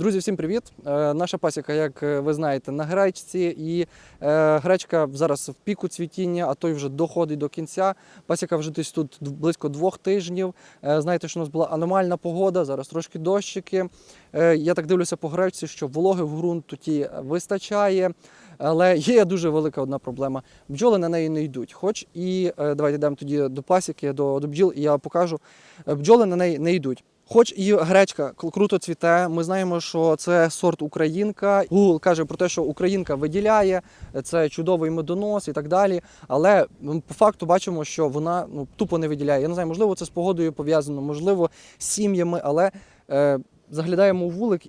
Друзі, всім привіт! Е, Наша пасіка, як е, ви знаєте, на гречці, і е, гречка зараз в піку цвітіння, а то й вже доходить до кінця. Пасіка вже десь тут близько двох тижнів. Знаєте, що у нас була аномальна погода, зараз трошки дощики. Я так дивлюся по гречці, що вологи в ґрунті вистачає. Але є дуже велика одна проблема. Бджоли на неї не йдуть. Хоч і давайте йдемо тоді до пасіки, до, до бджіл, і я покажу. Бджоли на неї не йдуть. Хоч і гречка круто цвіте, ми знаємо, що це сорт Українка. Google каже про те, що Українка виділяє, це чудовий медонос і так далі. Але м, по факту бачимо, що вона ну, тупо не виділяє. Я не знаю, можливо, це з погодою пов'язано, можливо, з сім'ями, але е, заглядаємо у вулик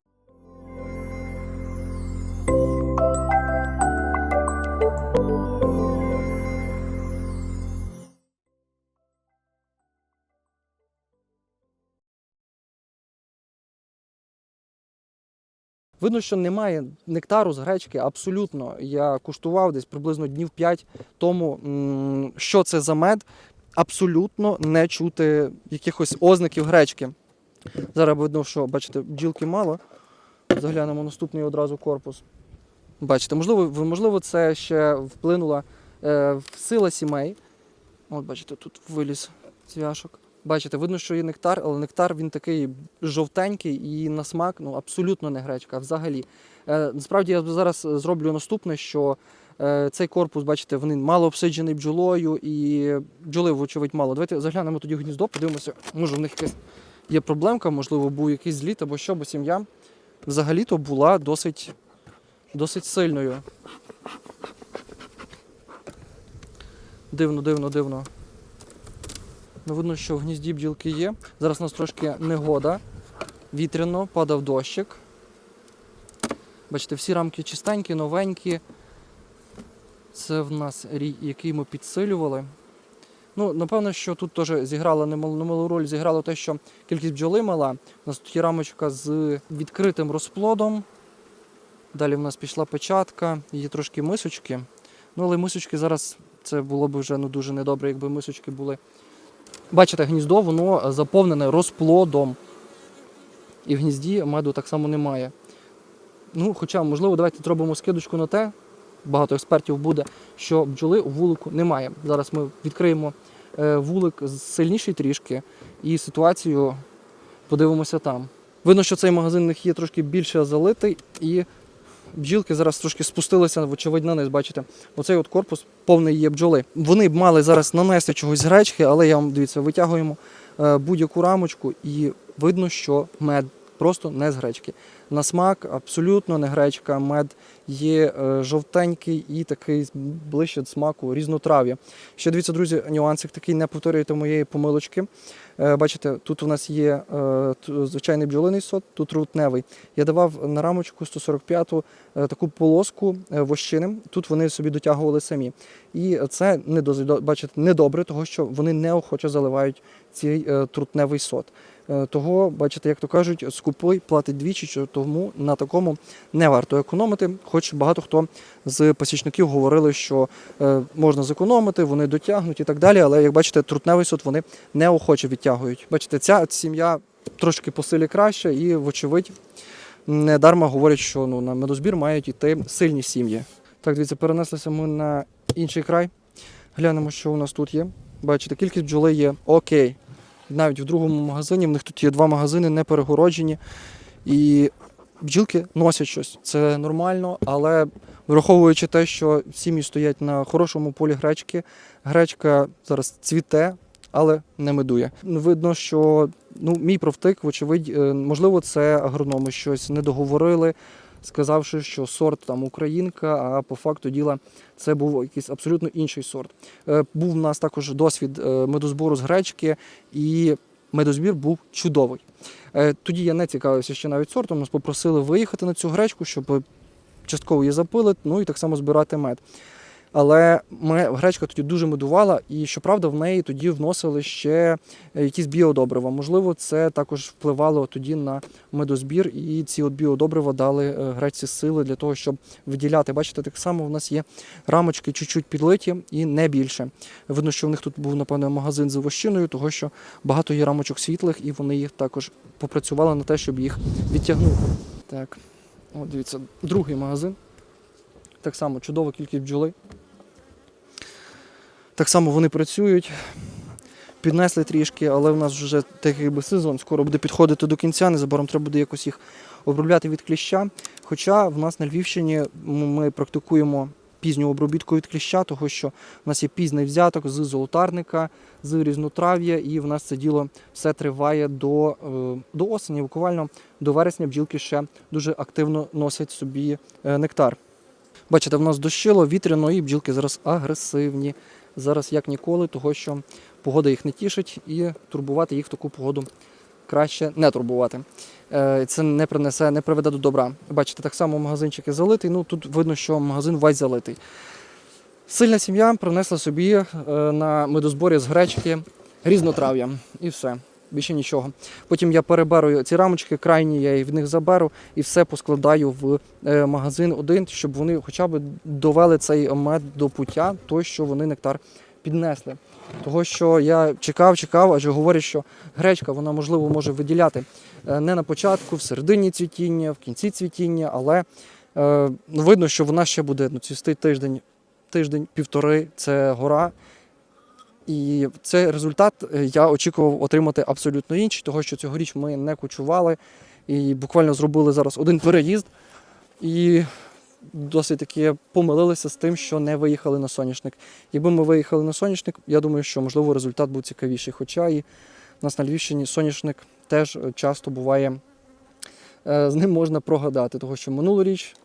Видно, що немає нектару з гречки абсолютно. Я куштував десь приблизно днів 5 тому, що це за мед. Абсолютно не чути якихось ознаків гречки. Зараз видно, що бачите, бджілки мало. Заглянемо наступний одразу корпус. Бачите, можливо, можливо, це ще вплинула е, сила сімей. От бачите, тут виліз цвяшок. Бачите, видно, що є нектар, але нектар він такий жовтенький і на смак ну, абсолютно не гречка. Взагалі. Е, насправді я зараз зроблю наступне, що е, цей корпус, бачите, він мало обсиджений бджолою і бджоли, вочевидь, мало. Давайте заглянемо тоді в гніздо, подивимося, може в них якась є проблемка, можливо, був якийсь зліт або що, бо сім'я взагалі-то була досить, досить сильною. Дивно, дивно, дивно. Ну, видно, що в гнізді бджілки є. Зараз у нас трошки негода. Вітряно, падав дощик. Бачите, всі рамки чистенькі, новенькі. Це в нас рій, який ми підсилювали. Ну, напевно, що тут теж зіграла немалу, роль, зіграло те, що кількість бджоли мала. У нас тут є рамочка з відкритим розплодом. Далі в нас пішла печатка, є трошки мисочки. Ну, але мисочки зараз це було б вже ну, дуже недобре, якби мисочки були. Бачите, гніздо воно заповнене розплодом. І в гнізді меду так само немає. Ну, хоча, можливо, давайте зробимо скидочку на те, багато експертів буде, що бджоли у вулику немає. Зараз ми відкриємо е, вулик сильніший трішки і ситуацію подивимося там. Видно, що цей магазин в них є трошки більше залитий, і бджілки зараз трошки спустилися, вочевидь, на низ. Бачите, оцей от корпус повний є бджоли. Вони б мали зараз нанести чогось гречки, але я вам дивіться, витягуємо е, будь-яку рамочку, і видно, що мед просто не з гречки. На смак абсолютно не гречка, мед є е, жовтенький і такий ближче до смаку різнотрав'я. Ще дивіться, друзі, нюансик такий, не повторюйте моєї помилочки. Е, Бачите, тут у нас є е, звичайний бджолиний сот, тут трутневий. Я давав на рамочку 145-ту е, таку полоску вощини. Тут вони собі дотягували самі. І це не бачите, недобре, тому що вони неохоче заливають цей трутневий сот. Е, Того, бачите, як то кажуть, скупий платить двічі, тому на такому не варто економити. Хоч багато хто з пасічників говорили, що е, можна зекономити, вони дотягнуть і так далі. Але як бачите, трутневий сот вони неохоче відтягують. Бачите, ця сім'я трошки по силі краща, і, вочевидь, не дарма говорять, що ну, на медозбір мають іти сильні сім'ї. Так, дивіться, перенеслися ми на інший край. Глянемо, що у нас тут є. Бачите, кількість бджоли є окей. Навіть в другому магазині, в них тут є два магазини, не перегороджені. І бджілки носять щось. Це нормально, але враховуючи те, що сім'ї стоять на хорошому полі гречки, гречка зараз цвіте, але не медує. Видно, що ну, мій провтик, вочевидь, е, можливо, це агрономи щось не договорили, сказавши, що сорт там українка, а по факту діла це був якийсь абсолютно інший сорт. Е, Був у нас також досвід е, медозбору з гречки, і медозбір був чудовий. Е, Тоді я не цікавився ще навіть сортом. Нас попросили виїхати на цю гречку, щоб частково її запилити, ну і так само збирати мед. Але гречка тоді дуже медувала, і щоправда, в неї тоді вносили ще е, якісь біодобрива. Можливо, це також впливало тоді на медозбір, і ці от біодобрива дали е, гречці сили для того, щоб виділяти. Бачите, так само в нас є рамочки чуть-чуть підлиті і не більше. Видно, що в них тут був, напевно, магазин з вощиною, того що багато є рамочок світлих, і вони їх також попрацювали на те, щоб їх відтягнути. Так, от дивіться, другий магазин. Так само чудова кількість бджоли. Так само вони працюють. Піднесли трішки, але в нас вже такий би сезон скоро буде підходити до кінця. Незабаром треба буде якось їх обробляти від кліща. Хоча в нас на Львівщині ми практикуємо пізню обробітку від кліща, того що в нас є пізний взяток з золотарника, з різнотрав'я, і в нас це діло все триває до, е, до осені, буквально до вересня бджілки ще дуже активно носять собі е, нектар. Бачите, в нас дощило, вітряно, і бджілки зараз агресивні. Зараз як ніколи, того що погода їх не тішить, і турбувати їх в таку погоду краще не турбувати. Е, Це не принесе, не приведе до добра. Бачите, так само магазинчики залитий. Ну тут видно, що магазин весь залитий. Сильна сім'я принесла собі е, на медозборі з гречки різнотрав'я. І все. Більше нічого. Потім я переберу ці рамочки, крайні я в них заберу і все поскладаю в е, магазин один, щоб вони хоча б довели цей мед до пуття, то що вони нектар піднесли. Того, що я чекав, чекав, адже говорять, що гречка вона можливо може виділяти е, не на початку, в середині цвітіння, в кінці цвітіння, але е, ну, видно, що вона ще буде ну, цвісти тиждень, тиждень-півтори, це гора. І цей результат е, я очікував отримати абсолютно інший, того що цьогоріч ми не кучували і буквально зробили зараз один переїзд. І досить таки помилилися з тим, що не виїхали на соняшник. Якби ми виїхали на соняшник, я думаю, що можливо результат був цікавіший. Хоча і нас на Львівщині соняшник теж часто буває, е, з ним можна прогадати, того що минулоріч.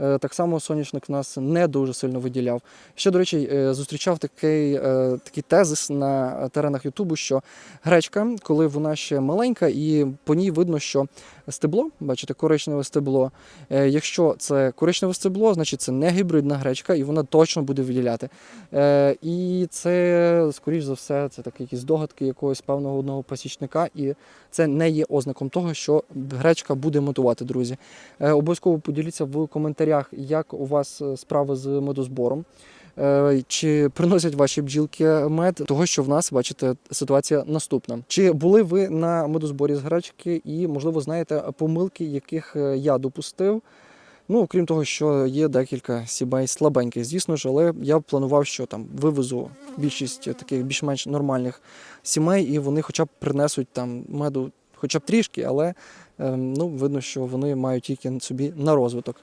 Е, Так само соняшник нас не дуже сильно виділяв. Ще, до речі, е, зустрічав такий, е, такий тезис на теренах Ютубу, що гречка, коли вона ще маленька, і по ній видно, що стебло, бачите, коричневе стебло. Е, Якщо це коричневе стебло, значить це не гібридна гречка, і вона точно буде виділяти. Е, І це, скоріш за все, це такі якісь догадки якогось певного одного пасічника, і це не є ознаком того, що гречка буде мотувати, друзі. Е, Обов'язково поділіться в коментарях, як у вас справи з медозбором. Е, Чи приносять ваші бджілки мед, того що в нас, бачите, ситуація наступна. Чи були ви на медозборі з гречки і, можливо, знаєте помилки, яких е, я допустив? Ну, окрім того, що є декілька сімей слабеньких, звісно ж, але я планував, що там вивезу більшість таких більш-менш нормальних сімей, і вони хоча б принесуть там меду, хоча б трішки, але ем, ну, видно, що вони мають тільки собі на розвиток.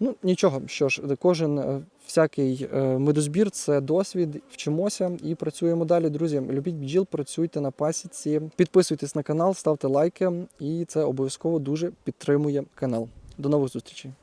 Ну, нічого, що ж, кожен е, всякий е, медозбір це досвід, вчимося і працюємо далі. Друзі, любіть бджіл, працюйте на пасіці, підписуйтесь на канал, ставте лайки, і це обов'язково дуже підтримує канал. До нових зустрічей.